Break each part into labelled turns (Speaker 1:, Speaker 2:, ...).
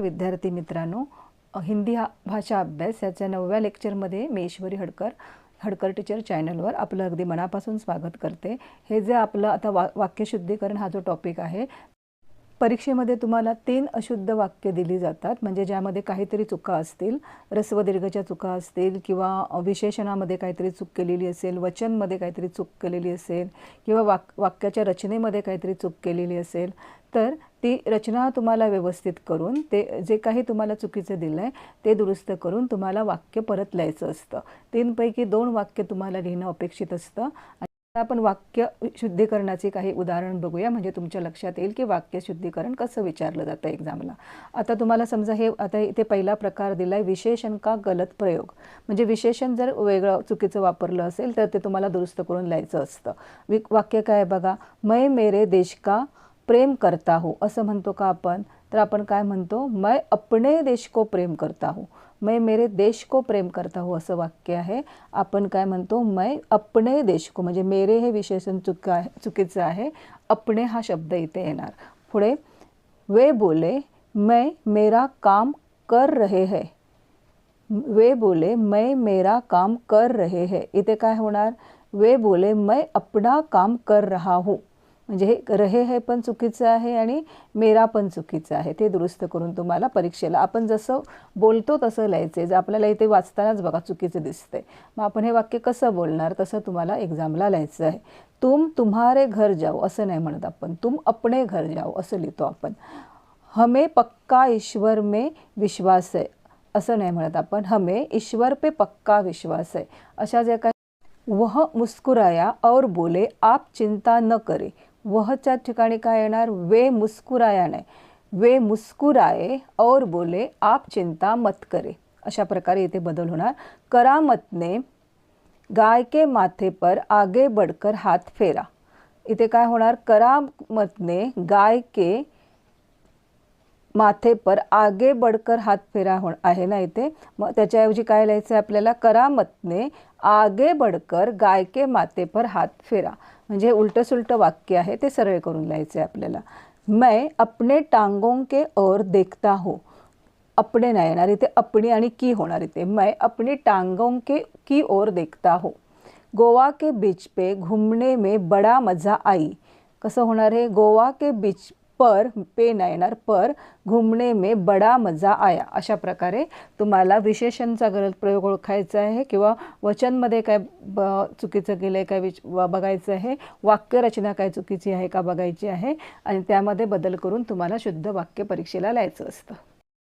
Speaker 1: विद्यार्थी मित्रांनो हिंदी हा भाषा अभ्यास याच्या नवव्या लेक्चरमध्ये मी ईश्वरी हडकर हडकर टीचर चॅनलवर आपलं अगदी मनापासून स्वागत करते. हे जे आपलं आता वा वाक्यशुद्धीकरण हा जो टॉपिक आहे परीक्षेमध्ये तुम्हाला तीन अशुद्ध वाक्य दिली जातात. म्हणजे ज्यामध्ये काहीतरी चुका असतील रस्वदीर्घच्या चुका असतील किंवा विशेषणामध्ये काहीतरी चूक केलेली असेल वचनमध्ये काहीतरी चूक केलेली असेल किंवा वाक वाक्याच्या रचनेमध्ये काहीतरी चूक केलेली असेल तर ती रचना तुम्हाला व्यवस्थित करून ते जे काही तुम्हाला चुकीचं दिलं आहे ते दुरुस्त करून तुम्हाला वाक्य परत लिहायचं असतं. तीनपैकी दोन वाक्य तुम्हाला लिहिणं अपेक्षित असतं. आणि आता आपण वाक्य शुद्धीकरणाचे काही उदाहरण बघूया. म्हणजे तुमच्या लक्षात येईल की वाक्य शुद्धीकरण कसं विचारलं जातं एक्झामला. आता तुम्हाला समजा हे आता इथे पहिला प्रकार दिला आहे विशेषण का गलत प्रयोग? म्हणजे विशेषण जर वेगळं चुकीचं वापरलं असेल तर ते तुम्हाला दुरुस्त करून लिहायचं असतं. वाक्य काय बघा? मै मेरे देश का प्रेम करता हो असं म्हणतो का आपण? तर आपण काय म्हणतो? मैं अपने देश को प्रेम करता हो. मैं मेरे देश को प्रेम करता हूँ असं वाक्य आहे. आपण काय म्हणतो? मैं अपने देश को म्हणजे मेरे हे विशेषण चुका आहे चुकीचं आहे. अपने हा शब्द इथे येणार. पुढे वे बोले मैं मेरा काम कर रहे है. वे बोले मैं मेरा काम कर रहे है. इथे काय होणार? वे बोले मैं अपना काम कर रहा हूँ. म्हणजे हे रहे हे पण चुकीचं आहे आणि मेरा पण चुकीचं आहे. ते दुरुस्त करून तुम्हाला परीक्षेला आपण जसं बोलतो तसं लिहायचं जर आपल्याला इथे वाचतानाच बघा चुकीचं दिसतंय. मग आपण हे वाक्य कसं बोलणार? तसं तुम्हाला एक्झामला लिहायचं आहे. तुम तुम्हारे घर जाओ असं नाही म्हणत आपण. तुम अपने घर जाओ असं लिहितो आपण. हमें पक्का ईश्वर में विश्वास आहे असं नाही म्हणत आपण. हमें ईश्वर पे पक्का विश्वास आहे. अशा ज्या काही वह मुस्कुराया और बोले आप चिंता न करे. वहच्या ठिकाणी काय येणार? वे मुस्कुराया नाही वे मुस्कुराए और बोले आप चिंता मत करे. अशा प्रकारे इथे बदल होणार. करामतने गाय के माथे पर आगे बढ़कर हात फेरा. इथे काय होणार? करामतने गाय के माथे पर आगे बढ़कर हात फेरा हो आहे ना इथे. मग त्याच्याऐवजी काय लिहायचं आहे आपल्याला? करामतने आगे बढ़कर गायके माते पर हात फेरा. म्हणजे उलटं सुलटं वाक्य आहे ते सरळ करून लिहायचं आहे आपल्याला. मैं अपने टांगों के ओर देखता हो. अपने नाही येणार इथे अपनी आणि की होणार इथे. मैं अपनी टांगों के की ओर देखता हो. गोवा के बीच पे घुमने में बड़ा मज़ा आई. कसं होणार आहे गोवा के बीच पर पे नाही येणार पर घुमणे में बडा मजा आया. अशा प्रकारे तुम्हाला विशेषणचा गलत प्रयोग ओळखायचा आहे किंवा वचनमध्ये काय ब चुकीचं केलं आहे काय विच बघायचं आहे वाक्यरचना काय चुकीची आहे का बघायची आहे आणि त्यामध्ये बदल करून तुम्हाला शुद्ध वाक्य परीक्षेला लिहायचं असतं.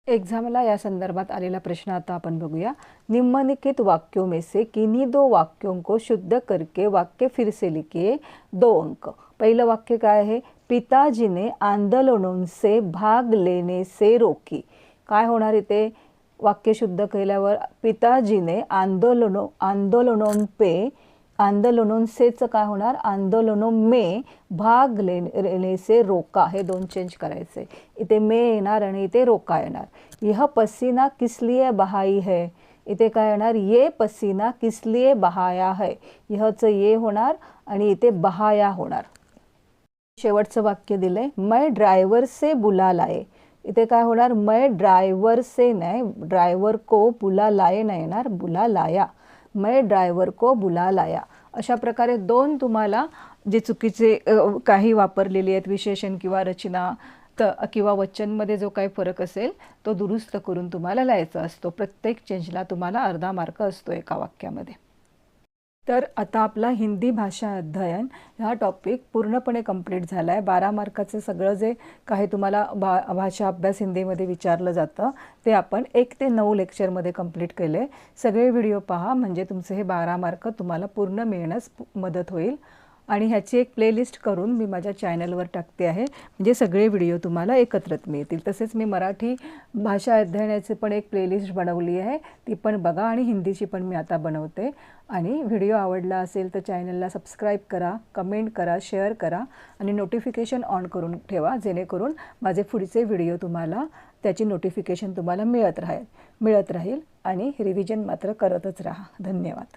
Speaker 1: एक्झामला या संदर्भात आलेला प्रश्न आता आपण बघूया. निम्नलिखित वाक्यों में से किन्हीं दो वाक्यों को शुद्ध करके वाक्य फिर से लिखिए दो अंक. पहिलं वाक्य काय आहे? पिताजी ने आंदोलनों से भाग लेने से रोकी. काय होणार इथे? वाक्य शुद्ध केल्यावर पिताजीने आंदोलनो आंदोलनों पे आंदोलनों सेचं काय होणार? आंदोलनों मे भाग लेने से रोका. हे दोन चेंज करायचे. इथे मे येणार आणि इथे रोका येणार. यह पसीना किस बहाई है? इथे काय येणार? ये पसीना किस बहाया है? यहचं ये होणार आणि इथे बहाया होणार. शेवटचं वाक्य दिलंय मै ड्रायव्हर से बुला लाये इथे काय होणार? मै ड्रायव्हर से नाही ड्रायव्हर को बुला लाये नाही येणार बुला लाया मै ड्रायव्हर को बुला लाया अशा प्रकारे दोन तुम्हाला जे चुकीचे काही वापरलेले आहेत विशेषण किंवा रचना त किंवा वचनमध्ये जो काही फरक असेल तो दुरुस्त करून तुम्हाला लिहायचा असतो. प्रत्येक चेंजला तुम्हाला अर्धा मार्क असतो एका वाक्यामध्ये. तर आता आपला हिंदी भाषा अध्ययन हा टॉपिक पूर्णपणे कंप्लीट झाला आहे बारा मार्काचं सगळं जे काही तुम्हाला भा भाषा अभ्यास हिंदीमध्ये विचारलं जातं ते आपण एक ते नऊ लेक्चरमध्ये कंप्लीट केले. आहे सगळे व्हिडिओ पहा म्हणजे तुमचे हे बारा मार्क तुम्हाला पूर्ण मिळण्यास मदत होईल. आणि ह्याची एक प्लेलिस्ट करून मी माझ्या चॅनलवर टाकते आहे. म्हणजे सगळे व्हिडिओ तुम्हाला एकत्रच मिळतील. तसेच मी मराठी भाषा अध्ययनाची पण एक प्लेलिस्ट बनवली आहे. ती पण बघा आणि हिंदीची पण मी आता बनवते. आणि व्हिडिओ आवडला असेल तर चॅनलला सबस्क्राईब करा कमेंट करा शेअर करा आणि नोटिफिकेशन ऑन करून ठेवा जेणेकरून माझे पुढचे व्हिडिओ तुम्हाला त्याची नोटिफिकेशन तुम्हाला मिळत राहील मिळत राहील आणि रिव्हिजन मात्र करतच राहा. धन्यवाद.